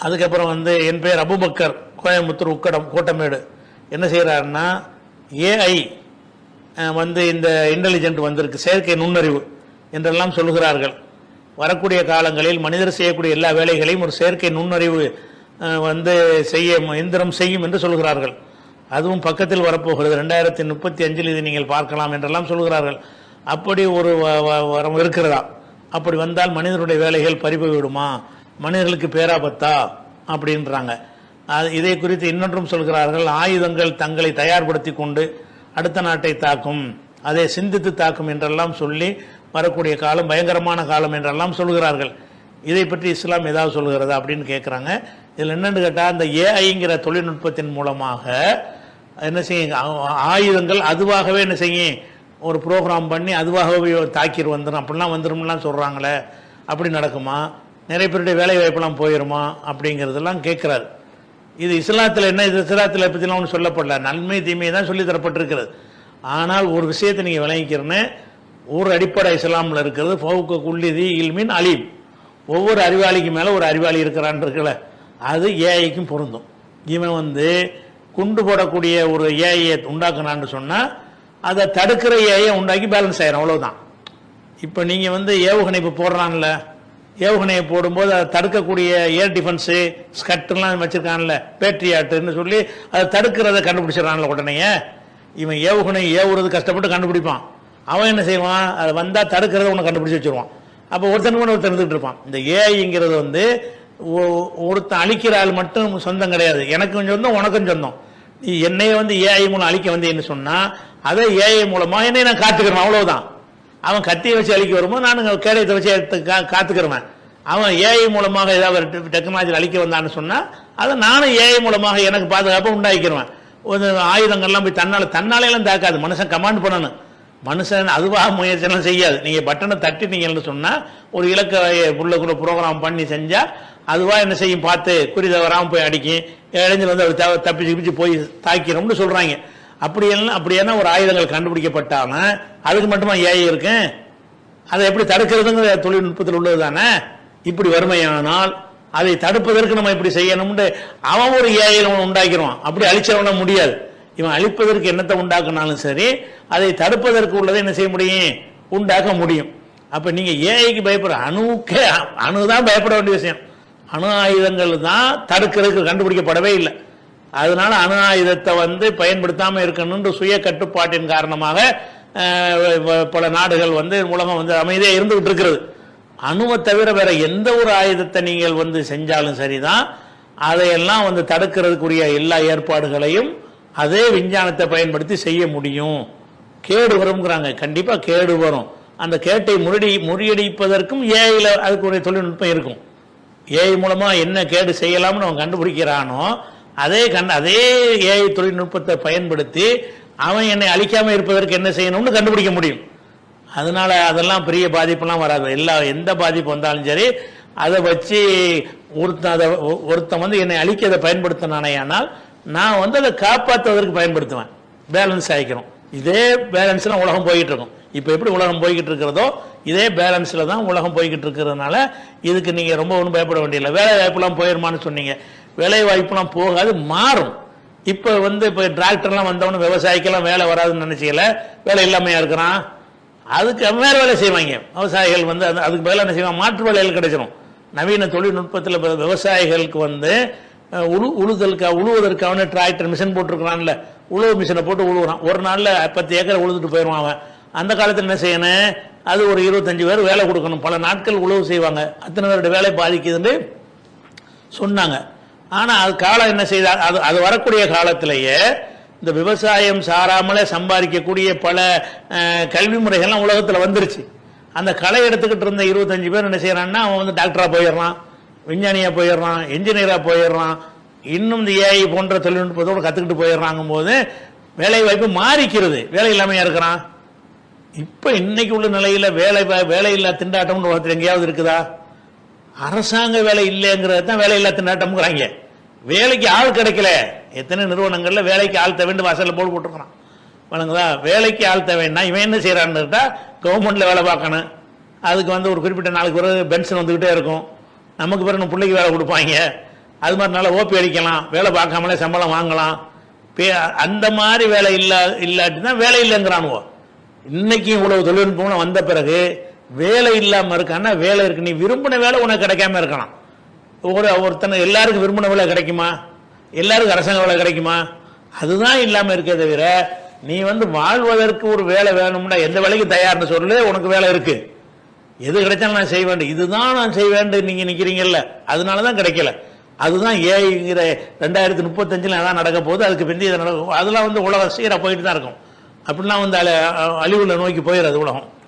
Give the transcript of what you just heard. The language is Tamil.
அதுக்கப்புறம் வந்து என் பேர் அபுபக்கர் கோயம்புத்தூர் உக்கடம் கோட்டமேடு. என்ன செய்கிறாருன்னா ஏஐ வந்து இந்த இன்டெலிஜென்ட் வந்திருக்கு செயற்கை நுண்ணறிவு என்றெல்லாம் சொல்லுகிறார்கள். வரக்கூடிய காலங்களில் மனிதர் செய்யக்கூடிய எல்லா வேலைகளையும் ஒரு செயற்கை நுண்ணறிவு வந்து செய்ய எந்திரம் செய்யும் என்று சொல்கிறார்கள் அதுவும் பக்கத்தில் வரப்போகிறது. ரெண்டாயிரத்தி முப்பத்தி அஞ்சில் இது நீங்கள் பார்க்கலாம் என்றெல்லாம் சொல்கிறார்கள் அப்படி ஒரு வ- வரம் இருக்கிறதா? அப்படி வந்தால் மனிதனுடைய வேலைகள் பறிப்பு விடுமா மனிதர்களுக்கு பேராபத்தா அப்படின்றாங்க. அது இதை குறித்து இன்னொன்றும் சொல்கிறார்கள். ஆயுதங்கள் தங்களை தயார்படுத்தி கொண்டு அடுத்த நாட்டை தாக்கும் அதை சிந்தித்து தாக்கும் என்றெல்லாம் சொல்லி வரக்கூடிய காலம் பயங்கரமான காலம் என்றெல்லாம் சொல்கிறார்கள். இதை பற்றி இஸ்லாம் ஏதாவது சொல்கிறதா அப்படின்னு கேட்குறாங்க இதில் என்னென்னு கேட்டால் அந்த ஏஐங்கிற தொழில்நுட்பத்தின் மூலமாக என்ன செய்யும் ஆயுதங்கள் அதுவாகவே என்ன செய்யும் ஒரு ப்ரோக்ராம் பண்ணி அதுவாகவே தாக்கிட்டு வந்துடும் அப்படிலாம் வந்துரும்லாம் சொல்கிறாங்களே அப்படி நடக்குமா? நிறைய பேருடைய வேலை வாய்ப்பெல்லாம் போயிருமா அப்படிங்கிறதெல்லாம் கேட்குறாரு. இது இஸ்லாத்தில் என்ன இது இஸ்லாத்தில் பற்றிலாம் ஒன்றும் சொல்லப்படல. நன்மை தீமை தான் சொல்லி தரப்பட்டிருக்கிறது. ஆனால் ஒரு விஷயத்தை நீங்கள் விளங்கிக்கிறேன்னு ஒரு அடிப்படை இஸ்லாமில் இருக்கிறது ஃபவுக்கு குள்ளிதி இல்மின் அலீம். ஒவ்வொரு அறிவாளிக்கு மேலே ஒரு அறிவாளி இருக்கிறான் இருக்கல அது ஏஐக்கும் பொருந்தும். இவன் வந்து குண்டு போடக்கூடிய ஒரு ஏஐயை உண்டாக்குனான்னு சொன்னால் அதை தடுக்கிற ஏஐயை உண்டாக்கி பேலன்ஸ் ஆயிரும் அவ்வளோதான் இப்போ நீங்கள் வந்து ஏவுகணை இப்போ போடுறான்ல ஏவுகணையை போடும்போது அதை தடுக்கக்கூடிய ஏர் டிஃபென்ஸு ஸ்கட்டுலாம் வச்சுருக்கான்ல பேட்ரியாட்டுன்னு சொல்லி அதை தடுக்கிறத கண்டுபிடிச்சிடறான்ல உடனே இவன் ஏவுகணை ஏவுறது கஷ்டப்பட்டு கண்டுபிடிப்பான். அவன் என்ன செய்வான்? அதை வந்தால் தடுக்கிறத ஒன்று கண்டுபிடிச்சி வச்சிருவான். அப்போ ஒருத்தனுக்கு ஒன்று ஒருத்தன் இருந்துகிட்டு இருப்பான். இந்த ஏஐங்கிறது வந்து ஒ- ஒருத்தன் அழிக்கிற ஆள் மட்டும் சொந்தம் கிடையாது. எனக்கும் சொந்தம் உனக்கும் சொந்தம். நீ என்னைய வந்து ஏஐ மூலம் அழிக்க வந்தேன்னு சொன்னால் அதை ஏஐ மூலமாக என்னை நான் காத்துக்கிறேன். அவ்வளோதான் அவன் கத்தியை வச்சு அழிக்க வரும்போது நான் கேடயத்தை வச்சு கா காத்துக்கிறவன். அவன் ஏஐ மூலமாக ஏதாவது டெக்னாலஜி அழிக்க வந்தான்னு சொன்னால் அதை நானும் ஏஐ மூலமாக எனக்கு பாதுகாப்பாக உண்டாக்கிடுவேன் ஒரு ஆயுதங்கள்லாம் போய் தன்னால் தன்னாலேலாம் தாக்காது. மனுஷன் கமாண்ட் பண்ணணும். மனுஷன் அதுவாக முயற்சியெல்லாம் செய்யாது. நீங்கள் பட்டனை தட்டினீங்கன்னு சொன்னால் ஒரு இலக்கை கூட ப்ரோக்ராம் பண்ணி செஞ்சால் அதுவாக என்ன செய்யும்? பார்த்து குறி தவறாமல் போய் அடிக்கும். இளைஞர் வந்து அவர் தப்பிச்சு தப்பிச்சு போய் தாக்கிறோம்னு சொல்கிறாங்க அப்படி இல்லைன்னா அப்படி அப்படியான ஒரு ஆயுதங்கள் கண்டுபிடிக்கப்பட்டாம அதுக்கு மட்டுமா ஏஐ இருக்கு? அதை எப்படி தடுக்கிறதுங்கிற தொழில்நுட்பத்தில் உள்ளது தானே இப்படி வறுமையானால் அதை தடுப்பதற்கு நம்ம இப்படி செய்யணும்னு அவன் ஒரு ஏஐ உண்டாக்கிடுவான் அப்படி அழிச்சவன முடியாது. இவன் அழிப்பதற்கு என்னத்தை உண்டாக்குனாலும் சரி அதை தடுப்பதற்கு உள்ளதை என்ன செய்ய முடியும்? உண்டாக்க முடியும். அப்ப நீங்க ஏஐக்கு பயப்படுற அணுக்கே அணு தான் பயப்பட வேண்டிய விஷயம். அணு ஆயுதங்கள் தான் தடுக்கிறதுக்கு கண்டுபிடிக்கப்படவே இல்லை. அதனால அணு ஆயுதத்தை வந்து பயன்படுத்தாம இருக்கணும்னு சுய கட்டுப்பாட்டின் காரணமாக பல நாடுகள் வந்து உலகம் வந்து அமைதியாக இருந்துகிட்டு இருக்கிறது. அணுவை தவிர வேற எந்த ஒரு ஆயுதத்தை நீங்கள் வந்து செஞ்சாலும் சரிதான். அதையெல்லாம் வந்து தடுக்கிறதுக்குரிய எல்லா ஏற்பாடுகளையும் அதே விஞ்ஞானத்தை பயன்படுத்தி செய்ய முடியும். கேடு வரும்ங்கிறாங்க. கண்டிப்பா கேடு வரும். அந்த கேட்டை முறியடி முறியடிப்பதற்கும் ஏஐல அதுக்குரிய தொழில்நுட்பம் இருக்கும். ஏஐ மூலமா என்ன கேடு செய்யலாம்னு அவன் கண்டுபிடிக்கிறானோ அதே கண் அதே ஏஐ தொழில்நுட்பத்தை பயன்படுத்தி அவன் என்னை அழிக்காமல் இருப்பதற்கு என்ன செய்யணும்னு கண்டுபிடிக்க முடியும். அதனால அதெல்லாம் பெரிய பாதிப்பெல்லாம் வராது. எல்லா எந்த பாதிப்பு வந்தாலும் சரி அதை வச்சு ஒருத்தன் அதை ஒருத்தன் வந்து என்னை அழிக்க அதை பயன்படுத்தினானே ஆனால் நான் வந்து அதை காப்பாற்றுவதற்கு பயன்படுத்துவேன். பேலன்ஸ் ஆகிக்கிறோம் இதே பேலன்ஸில் உலகம் போய்கிட்டு இருக்கும் இப்போ எப்படி உலகம் போய்கிட்டு இருக்கிறதோ இதே பேலன்ஸில் தான் உலகம் போய்கிட்டு இருக்கிறதுனால இதுக்கு நீங்கள் ரொம்ப ஒன்றும் பயப்பட வேண்டியதில்லை. வேலை வாய்ப்புலாம் போயிருமான்னு சொன்னீங்க. வேலை வாய்ப்புலாம் போகாது மாறும். இப்போ வந்து இப்போ டிராக்டர்லாம் வந்தவொடனே விவசாயிக்கெல்லாம் வேலை வராதுன்னு நினைச்சீங்கள வேலை இல்லாமையா இருக்கிறான். அதுக்கு வேற வேலை செய்வாங்க. விவசாயிகள் வந்து அது- அதுக்கு பதிலாக என்ன செய்வாங்க? மாற்று வேலைகள் கிடைச்சிடும் நவீன தொழில்நுட்பத்தில் விவசாயிகளுக்கு வந்து உழு உழுதலுக்கு உழுவதற்கான டிராக்டர் மிஷின் போட்டிருக்கிறான்ல. உழவு மிஷினை போட்டு உழுவுறான். ஒரு நாளில் பத்து ஏக்கரை உழுதுட்டு போயிடுவான் அவன். அந்த காலத்தில் என்ன செய்யணும்? அது ஒரு இருபத்தஞ்சு பேர் வேலை கொடுக்கணும். பல நாட்கள் உழவு செய்வாங்க. அத்தனை பேருடைய வேலை பாதிக்குதுன்னு சொன்னாங்க. ஆனால் அது காலம் என்ன செய்தா அது அது வரக்கூடிய காலத்திலேயே இந்த விவசாயம் சாராமலே சம்பாதிக்கக்கூடிய பல கல்வி முறைகள்லாம் உலகத்தில் வந்துருச்சு. அந்த கலை எடுத்துக்கிட்டு இருந்த இருபத்தஞ்சு பேர் என்ன செய்யறான்னா அவன் வந்து டாக்டராக போயிடுறான் விஞ்ஞானியாக போயிடுறான் என்ஜினியராக போயிடுறான் இன்னும் இந்த ஏஐ போன்ற தொழில்நுட்பத்தோடு கற்றுக்கிட்டு போயிடுறாங்கும் போது வேலை வாய்ப்பு மாறிக்கிறது. வேலை இல்லாமையா இருக்கிறான். இப்போ இன்னைக்கு உள்ள நிலையில் வேலை வா- வேலை இல்லா திண்டாட்டம்னு ஒருத்தர் எங்கேயாவது இருக்குதா? அரசாங்க வேலை இல்லைங்கிறது தான் வேலை திண்டாட்டம்ங்கிறாங்க. வேலைக்கு ஆள் கிடைக்கல. எத்தனை நிறுவனங்களில் வேலைக்கு ஆள் தேவைன்னு வாசலில் போட்டு போட்டுருக்கான் வணங்குதா? வேலைக்கு ஆள் தேவைன்னா இவன் என்ன செய்கிறான்னு கவர்மெண்ட்டில் வேலை பார்க்கணும். அதுக்கு வந்து ஒரு குறிப்பிட்ட நாளுக்கு பிறகு பென்ஷன் வந்துக்கிட்டே இருக்கும். நமக்கு பிறகு பிள்ளைக்கு வேலை கொடுப்பாங்க. அது மாதிரி நல்லா ஓபி அடிக்கலாம். வேலை பார்க்காமலே சம்பளம் வாங்கலாம். பே- அந்த மாதிரி வேலை இல்லா இல்லாட்டி தான் வேலை இல்லைங்கிறானுவோ. இன்னைக்கு இவ்வளவு தொழில்நுட்பம் வந்த பிறகு வேலை இல்லாம இருக்கான்னா வேலை இருக்கு. நீ விரும்பின வேலை உனக்கு கிடைக்காம இருக்கலாம். ஒரு ஒருத்தனை எல்லாருக்கும் விரும்பின வேலை கிடைக்குமா? எல்லாருக்கும் அரசாங்க வேலை கிடைக்குமா? அதுதான் இல்லாம இருக்கே தவிர நீ வந்து வாழ்வதற்கு ஒரு வேலை வேணும்னா எந்த வேலைக்கு தயார்னு சொல்லு உனக்கு வேலை இருக்கு. எது கிடைச்சாலும் நான் செய்ய வேண்டும். இதுதான் நான் செய்ய வேண்டும் நீங்க நிக்கிறீங்கல்ல. அதனால தான் கிடைக்கல. அதுதான் ஏங்கிற ரெண்டாயிரத்தி முப்பத்தஞ்சில் அதான் நடக்க போகுது. அதுக்கு பிந்தி இதை நடக்கும் அதெல்லாம் வந்து உலக சீராக போயிட்டு தான் இருக்கும். அப்படிலாம் வந்து அழி- அழிவுல நோக்கி போயிடுறது உலகம்.